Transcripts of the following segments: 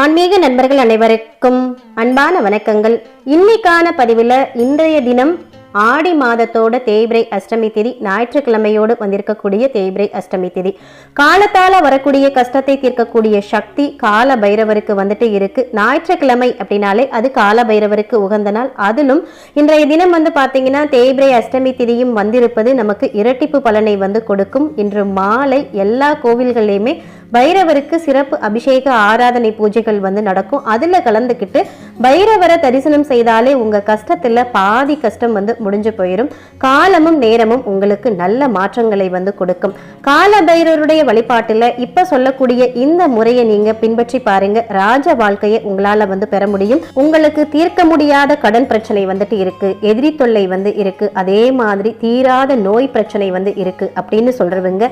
ஆன்மீக நண்பர்கள் அனைவருக்கும் அன்பான வணக்கங்கள். இன்னைக்கான பதிவில் இன்றைய தினம் ஆடி மாதத்தோட தேய்பிரை அஷ்டமி திதி ஞாயிற்றுக்கிழமையோடு வந்திருக்கக்கூடிய தேய்பிரை அஷ்டமி திதி. காலத்தால வரக்கூடிய கஷ்டத்தை தீர்க்கக்கூடிய சக்தி கால பைரவருக்கு வந்துட்டு இருக்கு. ஞாயிற்றுக்கிழமை அப்படின்னாலே அது கால பைரவருக்கு உகந்த நாள். அதிலும் இன்றைய தினம் வந்து பாத்தீங்கன்னா தேய்பிரை அஷ்டமி திதியும் வந்திருப்பது நமக்கு இரட்டிப்பு பலனை வந்து கொடுக்கும். இன்று மாலை எல்லா கோவில்களையுமே பைரவருக்கு சிறப்பு அபிஷேக ஆராதனை பூஜைகள் வந்து நடக்கும். அதுல கலந்துக்கிட்டு பைரவரை தரிசனம் செய்தாலே உங்க கஷ்டத்துல பாதி கஷ்டம் வந்து முடிஞ்சு போயிடும் காலமும் நேரமும் உங்களுக்கு நல்ல மாற்றங்களை வந்து கொடுக்கும். கால பைரவருடைய வழிபாட்டில் இப்ப சொல்லக்கூடிய இந்த முறையை நீங்க பின்பற்றி பாருங்க. ராஜ வாழ்க்கையை உங்களால வந்து பெற முடியும். உங்களுக்கு தீர்க்க முடியாத கடன் பிரச்சனை வந்துட்டு இருக்கு. எதிரி தொல்லை வந்து இருக்கு. அதே மாதிரி தீராத நோய் பிரச்சனை வந்து இருக்கு அப்படின்னு சொல்றவங்க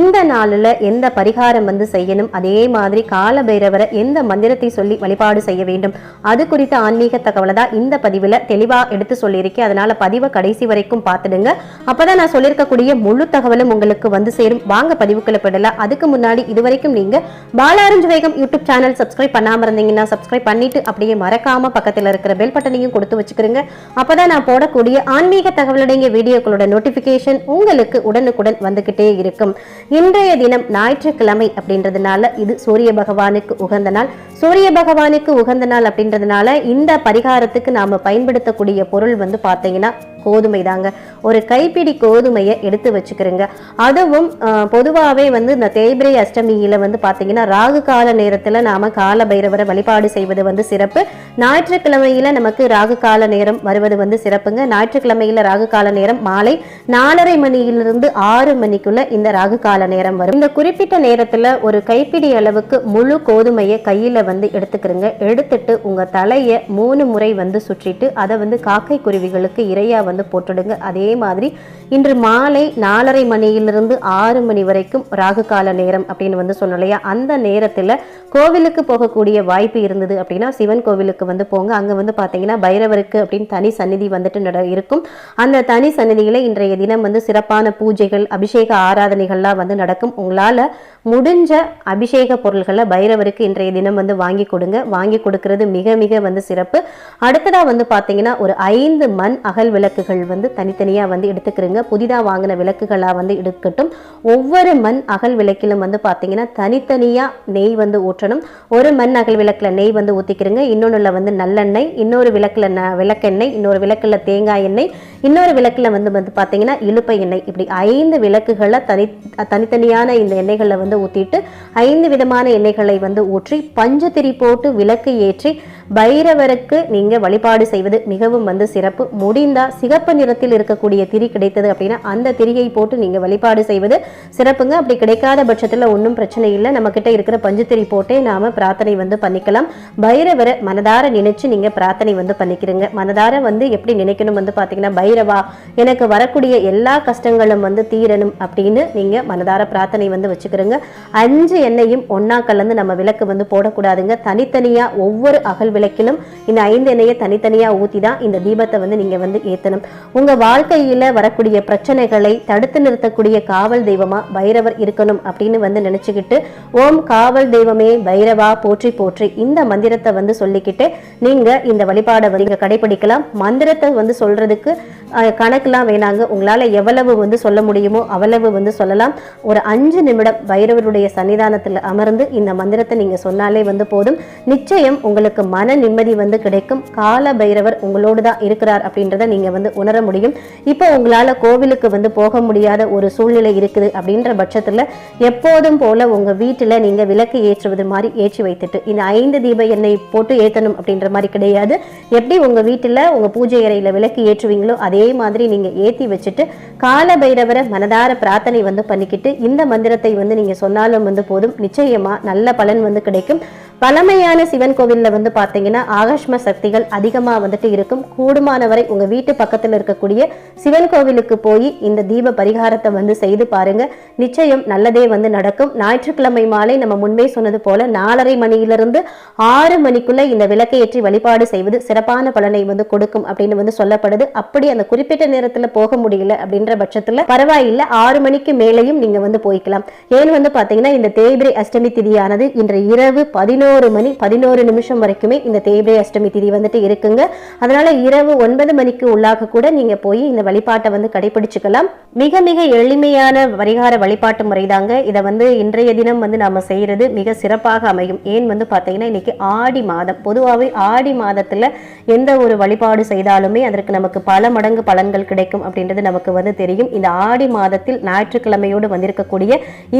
இந்த நாளில் எந்த பரிகாரம் வந்து வந்து செய்யணும். அதே மாதிரி கால பைரவரை எந்த மந்திரத்தை சொல்லி வழிபாடு செய்ய வேண்டும்? அது குறித்த ஆன்மீக தகவலை தான் இந்த பதிவில் தெளிவாக எடுத்து சொல்லியிருக்கேன். அதனால் பதிவை கடைசி வரைக்கும் பார்த்துடுங்க. அப்போ தான் நான் சொல்லியிருக்கக்கூடிய முழு தகவலும் உங்களுக்கு வந்து சேரும். வாங்க பதிவுக்குள்ள போயிடலாம். அதுக்கு முன்னாடி இது வரைக்கும் நீங்க பாலாரஞ்சு வேகம் யூடியூப் சேனல் சப்ஸ்கிரைப் பண்ணாமல் இருந்தீங்கன்னா சப்ஸ்கிரைப் பண்ணிட்டு அப்படியே மறக்காமல் பக்கத்தில் இருக்கிற பெல் பட்டனையும் கொடுத்து வச்சுக்கிறீங்க அப்பதான் நான் போடக்கூடிய ஆன்மீக தகவலடங்கிய வீடியோக்களோட நோட்டிஃபிகேஷன் உங்களுக்கு உடனுக்குடன் வந்துக்கிட்டே இருக்கும். இன்றைய தினம் ஞாயிற்றுக்கிழமை அப்படி அப்படின்றதுனால இது சூரிய பகவானுக்கு உகந்த நாள். சூரிய பகவானுக்கு உகந்த நாள் அப்படின்றதுனால இந்த பரிகாரத்துக்கு நாம பயன்படுத்தக்கூடிய பொருள் வந்து பார்த்தீங்கன்னா கோதுமை தாங்க ஒரு கைப்பிடி கோதுமையை எடுத்து வச்சுக்கிறேங்க. அதுவும் பொதுவாகவே வந்து இந்த தேய்பிரை அஷ்டமியில் வந்து பார்த்தீங்கன்னா ராகு கால நேரத்தில் நாம கால பைரவரை வழிபாடு செய்வது வந்து சிறப்பு. ஞாயிற்றுக்கிழமையில நமக்கு ராகு கால நேரம் வருவது வந்து சிறப்புங்க. ஞாயிற்றுக்கிழமையில் ராகு கால நேரம் மாலை. நாலரை மணியிலிருந்து ஆறு மணிக்குள்ள இந்த ராகு கால நேரம் வரும். இந்த குறிப்பிட்ட நேரத்துல ஒரு கைப்பிடி அளவுக்கு முழு கோதுமையை கையில வந்து எடுத்துக்கிறங்க. எடுத்துட்டு உங்க தலையை மூணு முறை வந்து சுற்றிட்டு அதை வந்து காக்கை குருவிகளுக்கு இரையா வந்து போட்டுடுங்க. அதே மாதிரி இன்று மாலை நாலரை மணியிலிருந்து ஆறு மணி வரைக்கும் ராகு கால நேரம் அப்படின்னு வந்து சொன்னோம் இல்லையா? அந்த நேரத்துல கோவிலுக்கு போகக்கூடிய வாய்ப்பு இருந்தது அப்படின்னா சிவன் கோவிலுக்கு வந்து போங்க. அங்க வந்து பாத்தீங்கன்னா பைரவருக்கு அப்படின்னு தனி சந்நிதி வந்துட்டு நட இருக்கும். அந்த தனி சந்நிதியில இன்றைய இன்றைய தினம் வந்து சிறப்பான பூஜைகள் அபிஷேக ஆராதனைகள்லாம் வந்து நடக்கும். உங்களால் முடிஞ்ச அபிஷேக பொருள்களை பைரவருக்கு இன்றைய தினம் வந்து வாங்கி கொடுங்க. வாங்கி கொடுக்கறது மிக மிக வந்து சிறப்பு. அடுத்ததாக வந்து பார்த்தீங்கன்னா ஒரு ஐந்து மண் அகல் விளக்குகள் வந்து தனித்தனியாக வந்து எடுத்துக்கிறீங்க. புதிதாக வாங்கின விளக்குகளாக வந்து எடுக்கட்டும். ஒவ்வொரு மண் அகல் விளக்கிலும் வந்து பார்த்தீங்கன்னா தனித்தனியாக நெய் வந்து ஊற்றணும். ஒரு மண் அகல் விளக்கில் நெய் வந்து ஊத்திக்கிறீங்க. இன்னொன்னுல வந்து நல்லெண்ணெய் இன்னொரு விளக்கில் ந- விளக்கெண்ணெய் இன்னொரு விளக்கில் தேங்காய் எண்ணெய் இன்னொரு விளக்கில் வந்து வந்து பார்த்தீங்கன்னா பார்த்தீங்கன்னா இழுப்பை எண்ணெய். இப்படி ஐந்து விளக்குகளை தனி தனித்தனியான இந்த எண்ணெய்களை வந்து ஊத்திட்டு ஐந்து விதமான எண்ணெய்களை வந்து ஊற்றி பஞ்சத்திரி போட்டு விளக்கு ஏற்றி பைரவருக்கு நீங்க வழிபாடு செய்வது மிகவும் வந்து சிறப்பு. முடிந்தா சிகப்பு நிறத்தில் இருக்கக்கூடிய திரி கிடைத்தது அப்படின்னா அந்த திரியை போட்டு நீங்க வழிபாடு செய்வது சிறப்புங்க. அப்படி கிடைக்காத பட்சத்துல ஒன்றும் பிரச்சனை இல்லை. நம்ம கிட்ட இருக்கிற பஞ்சுத்திரி போட்டே நாம பிரார்த்தனை வந்து பண்ணிக்கலாம். பைரவரை மனதார நினைச்சு நீங்க பிரார்த்தனை வந்து பண்ணிக்கிறீங்க. மனதார வந்து எப்படி நினைக்கணும் வந்து பாத்தீங்கன்னா பைரவா எனக்கு வரக்கூடிய எல்லா கஷ்டங்களும் வந்து தீரணும் அப்படின்னு நீங்க மனதார பிரார்த்தனை வந்து வச்சுக்கிறீங்க. அஞ்சு எண்ணெயும் ஒண்ணா கலந்து நம்ம விளக்கு வந்து போடக்கூடாதுங்க. தனித்தனியா ஒவ்வொரு அகல் விளக்கிலும் இந்த ஐந்து எண்ணெயை தனித்தனியா ஊத்தி தான் இந்த தீபத்தை வந்து நீங்க வந்து ஏத்தணும். உங்க வாழ்க்கையில வரக்கூடிய பிரச்சனைகளை தடுத்து நிறுத்தக்கூடிய காவல் தெய்வமா பைரவர் இருக்கணும் அப்படின்னு வந்து நினைச்சுக்கிட்டு ஓம் காவல் தெய்வமே பைரவா போற்றி போற்றி இந்த மந்திரத்தை வந்து சொல்லிக்கிட்டு நீங்க இந்த வழிபாடை வந்து கடைபிடிக்கலாம். மந்திரத்தை வந்து சொல்றதுக்கு கணக்கெலாம் கணக்கெல்லாம் வேணாங்க. உங்களால எவ்வளவு வந்து சொல்ல முடியுமோ அவ்வளவு வந்து சொல்லலாம். ஒரு அஞ்சு நிமிடம் பைரவருடைய சன்னிதானத்தில் அமர்ந்து இந்த மந்திரத்தை நீங்க சொன்னாலே வந்து போதும். நிச்சயம் உங்களுக்கு மன நிம்மதி வந்து கிடைக்கும். கால பைரவர் உங்களோடு தான் இருக்கிறார் அப்படின்றத நீங்க வந்து உணர முடியும். இப்போ உங்களால கோவிலுக்கு வந்து போக முடியாத ஒரு சூழ்நிலை இருக்குது அப்படின்ற பட்சத்துல எப்போதும் போல உங்க வீட்டுல நீங்க விளக்கு ஏற்றுவது மாதிரி ஏற்றி வைத்துட்டு இந்த ஐந்து தீப எண்ணெய் போட்டு ஏத்தணும் அப்படின்ற மாதிரி கிடையாது. எப்படி உங்க வீட்டுல உங்க பூஜை அறையில விளக்கு ஏற்றுவீங்களோ அதே மாதிரி நீங்க ஏத்தி வச்சுட்டு கால பைரவரை மனதார பிரார்த்தனை வந்து பண்ணிக்கிட்டு இந்த மந்திரத்தை வந்து நீங்க சொன்னாலும் வந்து போதும். நிச்சயமா நல்ல பலன் வந்து கிடைக்கும். பழமையான சிவன் கோவிலில் வந்து பார்த்தீங்கன்னா ஆகாஷ்ம சக்திகள் அதிகமாக வந்துட்டு இருக்கும். கூடுமானவரை உங்கள் வீட்டு பக்கத்தில் இருக்கக்கூடிய சிவன் கோவிலுக்கு போய் இந்த தீப பரிகாரத்தை வந்து செய்து பாருங்க. நிச்சயம் நல்லதே வந்து நடக்கும். ஞாயிற்றுக்கிழமை மாலை நம்ம முன்பே சொன்னது போல நாலரை மணியிலிருந்து ஆறு மணிக்குள்ள இந்த விளக்கை ஏற்றி வழிபாடு செய்வது சிறப்பான பலனை வந்து கொடுக்கும் அப்படின்னு வந்து சொல்லப்படுது. அப்படி அந்த குறிப்பிட்ட நேரத்தில் போக முடியல அப்படின்ற பட்சத்தில் பரவாயில்லை ஆறு மணிக்கு மேலேயும் நீங்கள் வந்து போய்க்கலாம். ஏன்னு வந்து பார்த்தீங்கன்னா இந்த தேய்பிரை அஷ்டமி திதியானது இன்று இரவு பதினொன்று பதினோரு மணி பதினோரு நிமிஷம் வரைக்குமே இந்த தேய்பிரை அஷ்டமி திதி வந்துட்டு இருக்குங்க. அதனால இரவு ஒன்பது மணிக்கு உள்ளாக கூட நீங்க போய் இந்த வழிபாட்டை வந்து கடைபிடிச்சுக்கலாம். மிக மிக எளிமையான பரிகார வழிபாட்டு முறைதாங்க. இதை வந்து இன்றைய தினம் வந்து நாம செய்யறது மிக சிறப்பாக அமையும். ஏன் வந்து பார்த்தீங்கன்னா இன்னைக்கு ஆடி மாதம். பொதுவாகவே ஆடி மாதத்துல எந்த ஒரு வழிபாடு செய்தாலுமே அதற்கு நமக்கு பல மடங்கு பலன்கள் கிடைக்கும் அப்படின்றது நமக்கு வந்து தெரியும். இந்த ஆடி மாதத்தில் ஞாயிற்றுக்கிழமையோடு வந்திருக்கக்கூடிய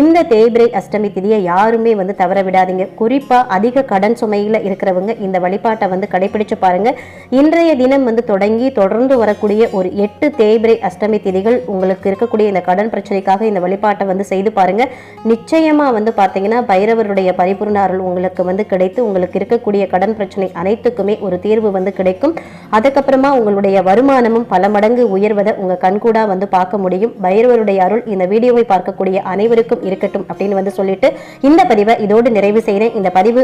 இந்த தேய்பிரை அஷ்டமி திதியை யாருமே வந்து தவற விடாதீங்க. குறிப்பா அதிக கடன் சுமையில இருக்கிறவங்க இந்த வழிபாட்டை வந்து கடைபிடிச்சு பாருங்க. இன்றைய தினம் வந்து தொடங்கி தொடர்ந்து வரக்கூடிய ஒரு எட்டு தேய்பிரை அஷ்டமி திதிகள் உங்களுக்கு இருக்கக்கூடிய இந்த கடன் பிரச்சனைக்காக இந்த வழிபாட்டை வந்து செய்து பாருங்க. நிச்சயமா வந்து பார்த்தீங்கன்னா பைரவருடைய பரிபூர்ண அருள் உங்களுக்கு வந்து கிடைத்து உங்களுக்கு இருக்கக்கூடிய கடன் பிரச்சனை அனைத்துக்குமே ஒரு தீர்வு வந்து கிடைக்கும். அதுக்கப்புறமா உங்களுடைய வருமானமும் பல மடங்கு உயர்வதை உங்க கண்கூடா வந்து பார்க்க முடியும். பைரவருடைய அருள் இந்த வீடியோவை பார்க்கக்கூடிய அனைவருக்கும் இருக்கட்டும் அப்படின்னு வந்து சொல்லிட்டு இந்த பதிவை இதோடு நிறைவு செய்கிறேன் இந்த பதிவு